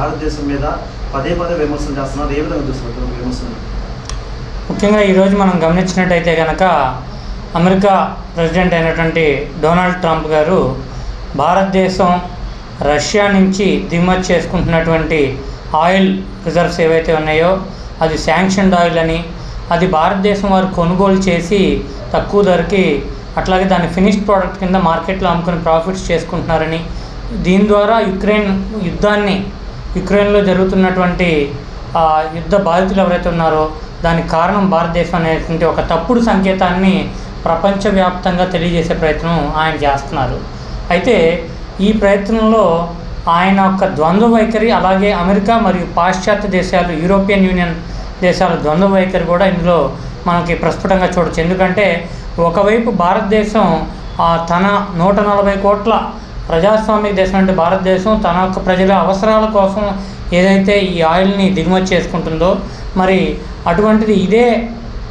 భారతదేశం మీద పదే పదే విమర్శలు చేస్తున్నారు. ఏ విధంగా చూస్తున్నారు? విమర్శలు? ముఖ్యంగా ఈరోజు మనం గమనించినట్టయితే కనుక అమెరికా ప్రెసిడెంట్ అయినటువంటి డొనాల్డ్ ట్రంప్ గారు భారతదేశం రష్యా నుంచి దిగుమతి చేసుకుంటున్నటువంటి ఆయిల్ రిజర్వ్స్ ఏవైతే ఉన్నాయో అది శాంక్షన్డ్ ఆయిల్ అని అది భారతదేశం వారు కొనుగోలు చేసి తక్కువ ధరకి అట్లాగే దాన్ని ఫినిష్డ్ ప్రోడక్ట్ కింద మార్కెట్లో అమ్ముకుని ప్రాఫిట్స్ చేసుకుంటున్నారని దీని ద్వారా యుక్రెయిన్ యుద్ధాన్ని యుక్రెయిన్లో జరుగుతున్నటువంటి ఆ, యుద్ధ బాధితులు ఎవరైతే ఉన్నారో దానికి కారణం భారతదేశం అనేటువంటి ఒక తప్పుడు సంకేతాన్ని ప్రపంచవ్యాప్తంగా తెలియజేసే ప్రయత్నం ఆయన చేస్తున్నారు. అయితే ఈ ప్రయత్నంలో ఆయన యొక్క ద్వంద్వ వైఖరి అలాగే అమెరికా మరియు పాశ్చాత్య దేశాలు యూరోపియన్ యూనియన్ దేశాల ద్వంద్వ వైఖరి కూడా ఇందులో మనకి ప్రస్ఫుటంగా చూడొచ్చు. ఎందుకంటే ఒకవైపు భారతదేశం ఆ, తన నూట నలభై కోట్ల ప్రజాస్వామిక దేశం అంటే భారతదేశం తన యొక్క ప్రజల అవసరాల కోసం ఏదైతే ఈ ఆయిల్ని దిగుమతి చేసుకుంటుందో మరి అటువంటిది ఇదే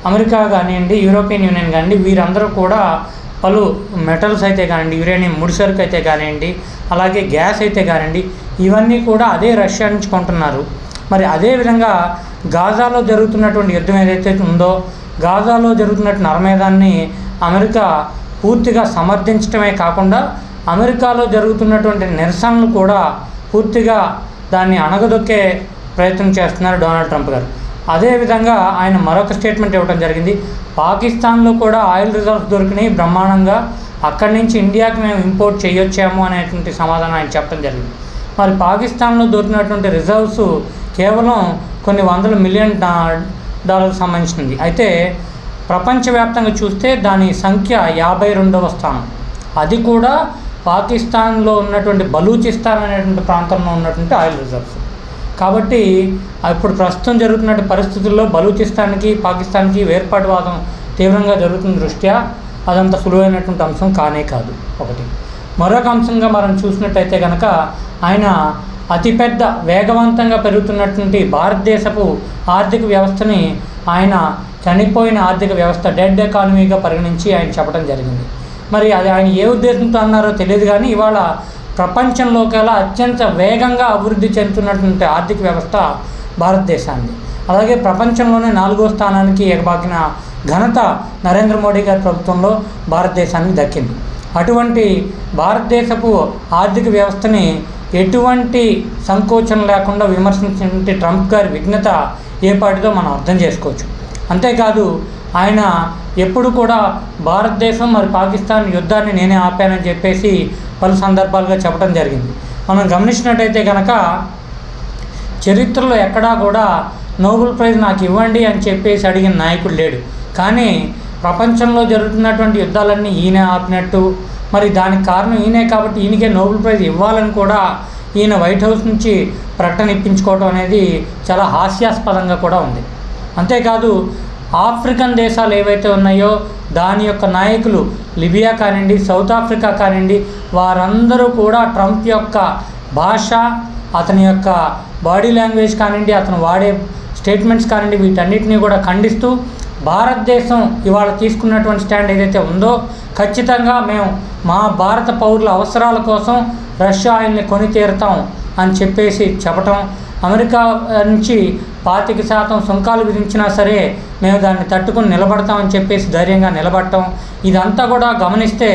అమెరికా కానివ్వండి యూరోపియన్ యూనియన్ కానివ్వండి వీరందరూ కూడా పలు మెటల్స్ అయితే కానివ్వండి యురేనియం ముడిసరుకు అయితే కానివ్వండి అలాగే గ్యాస్ అయితే కానివ్వండి ఇవన్నీ కూడా అదే రష్యా నుంచి కొంటున్నారు. మరి అదేవిధంగా గాజాలో జరుగుతున్నటువంటి యుద్ధం ఏదైతే ఉందో గాజాలో జరుగుతున్నటువంటి నరమేధాన్ని అమెరికా పూర్తిగా సమర్థించడమే కాకుండా అమెరికాలో జరుగుతున్నటువంటి నిరసనలు కూడా పూర్తిగా దాన్ని అణగదొక్కే ప్రయత్నం చేస్తున్నారు డొనాల్డ్ ట్రంప్ గారు. అదేవిధంగా ఆయన మరొక స్టేట్మెంట్ ఇవ్వడం జరిగింది. పాకిస్తాన్లో కూడా ఆయిల్ రిజర్వ్స్ దొరికినాయి బ్రహ్మాండంగా. అక్కడి నుంచి ఇండియాకి మేము ఇంపోర్ట్ చేయొచ్చాము అనేటువంటి సమాధానం ఆయన చెప్పడం జరిగింది. మరి పాకిస్తాన్లో దొరికినటువంటి రిజర్వ్స్ కేవలం కొన్ని వందల మిలియన్ డాలర్ సంబంధించినది సంబంధించింది అయితే ప్రపంచవ్యాప్తంగా చూస్తే దాని సంఖ్య యాభై రెండవ స్థానం. అది కూడా పాకిస్తాన్లో ఉన్నటువంటి బలూచిస్తాన్ అనేటువంటి ప్రాంతంలో ఉన్నటువంటి ఆయిల్ రిజర్వ్స్. కాబట్టి ఇప్పుడు ప్రస్తుతం జరుగుతున్న పరిస్థితుల్లో బలూచిస్తాన్కి పాకిస్తాన్కి వేర్పాటువాదం తీవ్రంగా జరుగుతున్న దృష్ట్యా అదంత సులువైనటువంటి అంశం కానే కాదు. ఒకటి. మరొక అంశంగా మనం చూసినట్టయితే కనుక ఆయన అతిపెద్ద వేగవంతంగా పెరుగుతున్నటువంటి భారతదేశపు ఆర్థిక వ్యవస్థని ఆయన చనిపోయిన ఆర్థిక వ్యవస్థ డెడ్ ఎకానమీగా పరిగణించి ఆయన చెప్పడం జరిగింది. మరి అది ఆయన ఏ ఉద్దేశంతో అన్నారో తెలియదు కానీ ఇవాళ ప్రపంచంలోకెలా అత్యంత వేగంగా అభివృద్ధి చెందుతున్నటువంటి ఆర్థిక వ్యవస్థ భారతదేశాన్ని. అలాగే ప్రపంచంలోనే నాలుగో స్థానానికి ఎగబాకిన ఘనత నరేంద్ర మోడీ గారి ప్రభుత్వంలో భారతదేశానికి దక్కింది. అటువంటి భారతదేశపు ఆర్థిక వ్యవస్థని ఎటువంటి సంకోచం లేకుండా విమర్శించినటువంటి ట్రంప్ గారి విఘ్నత ఏ పాటిదో మనం అర్థం చేసుకోవచ్చు. అంతేకాదు ఆయన ఎప్పుడు కూడా భారతదేశం మరి పాకిస్తాన్ యుద్ధాన్ని నేనే ఆపానని చెప్పేసి పలు సందర్భాలుగా చెప్పడం జరిగింది. మనం గమనించినట్టయితే కనుక చరిత్రలో ఎక్కడా కూడా నోబెల్ ప్రైజ్ నాకు ఇవ్వండి అని చెప్పేసి అడిగిన నాయకుడు లేడు. కానీ ప్రపంచంలో జరుగుతున్నటువంటి యుద్ధాలన్నీ ఈయన ఆపినట్టు మరి దానికి కారణం ఈయనే కాబట్టి ఈయనకే నోబెల్ ప్రైజ్ ఇవ్వాలని కూడా ఈయన వైట్ హౌస్ నుంచి ప్రకటన ఇప్పించుకోవడం అనేది చాలా హాస్యాస్పదంగా కూడా ఉంది. అంతేకాదు ఆఫ్రికన్ దేశాలు ఏవైతే ఉన్నాయో దాని యొక్క నాయకులు లిబియా కానివ్వండి సౌత్ ఆఫ్రికా కానివ్వండి వారందరూ కూడా ట్రంప్ యొక్క భాష అతని యొక్క బాడీ లాంగ్వేజ్ కానివ్వండి అతను వాడే స్టేట్మెంట్స్ కానివ్వండి వీటన్నిటిని కూడా ఖండిస్తూ భారతదేశం ఇవాళ తీసుకున్నటువంటి స్టాండ్ ఏదైతే ఉందో ఖచ్చితంగా మేము మా భారత పౌరుల అవసరాల కోసం రష్యా ఆయన్ని కొని తీరుతాం అని చెప్పేసి చెప్పటం అమెరికా నుంచి పాతిక శాతం సుంకాలు విధించినా సరే మేము దాన్ని తట్టుకుని నిలబడతామని చెప్పేసి ధైర్యంగా నిలబడటం. ఇదంతా కూడా గమనిస్తే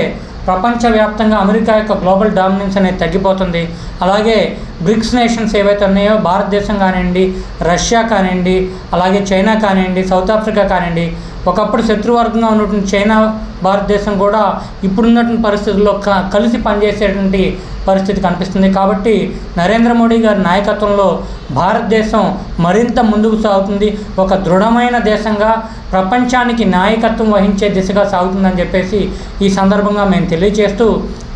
ప్రపంచవ్యాప్తంగా అమెరికా యొక్క గ్లోబల్ డామినెన్స్ అనేది తగ్గిపోతుంది. అలాగే బ్రిక్స్ నేషన్స్ ఏవైతే ఉన్నాయో భారతదేశం కానివ్వండి రష్యా కానివ్వండి అలాగే చైనా కానివ్వండి సౌత్ ఆఫ్రికా కానివ్వండి ఒకప్పుడు శత్రువర్గంగా ఉన్నటువంటి చైనా భారతదేశం కూడా ఇప్పుడున్నటువంటి పరిస్థితుల్లో క కలిసి పనిచేసేటువంటి పరిస్థితి కనిపిస్తుంది. కాబట్టి నరేంద్ర మోడీ గారి నాయకత్వంలో భారతదేశం మరింత ముందుకు సాగుతుంది. ఒక దృఢమైన దేశంగా ప్రపంచానికి నాయకత్వం వహించే దిశగా సాగుతుందని చెప్పేసి ఈ సందర్భంగా మేము తెలియజేస్తూ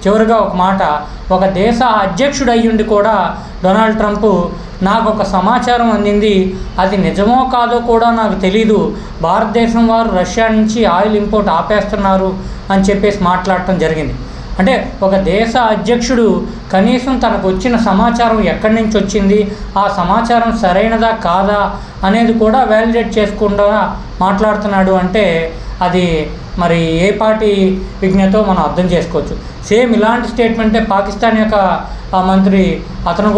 చివరిగా ఒక మాట ఒక దేశ అధ్యక్షుడు అయ్యుండి కూడా డొనాల్డ్ ట్రంప్ నాకు ఒక సమాచారం అందింది. అది నిజమో కాదో కూడా నాకు తెలీదు. భారతదేశం వారు రష్యా నుంచి ఆయిల్ ఇంపోర్ట్ ఆపేస్తున్నారు అని చెప్పేసి మాట్లాడటం జరిగింది. అంటే ఒక దేశ అధ్యక్షుడు కనీసం తనకు వచ్చిన సమాచారం ఎక్కడి నుంచి వచ్చింది ఆ సమాచారం సరైనదా కాదా అనేది కూడా వ్యాలిడేట్ చేసుకుండా మాట్లాడుతున్నాడు అంటే అది మరి ఏ పార్టీ విజ్ఞతో మనం అర్థం చేసుకోవచ్చు. సేమ్ ఇలాంటి స్టేట్మెంటే పాకిస్తాన్ యొక్క మంత్రి అతను కూడా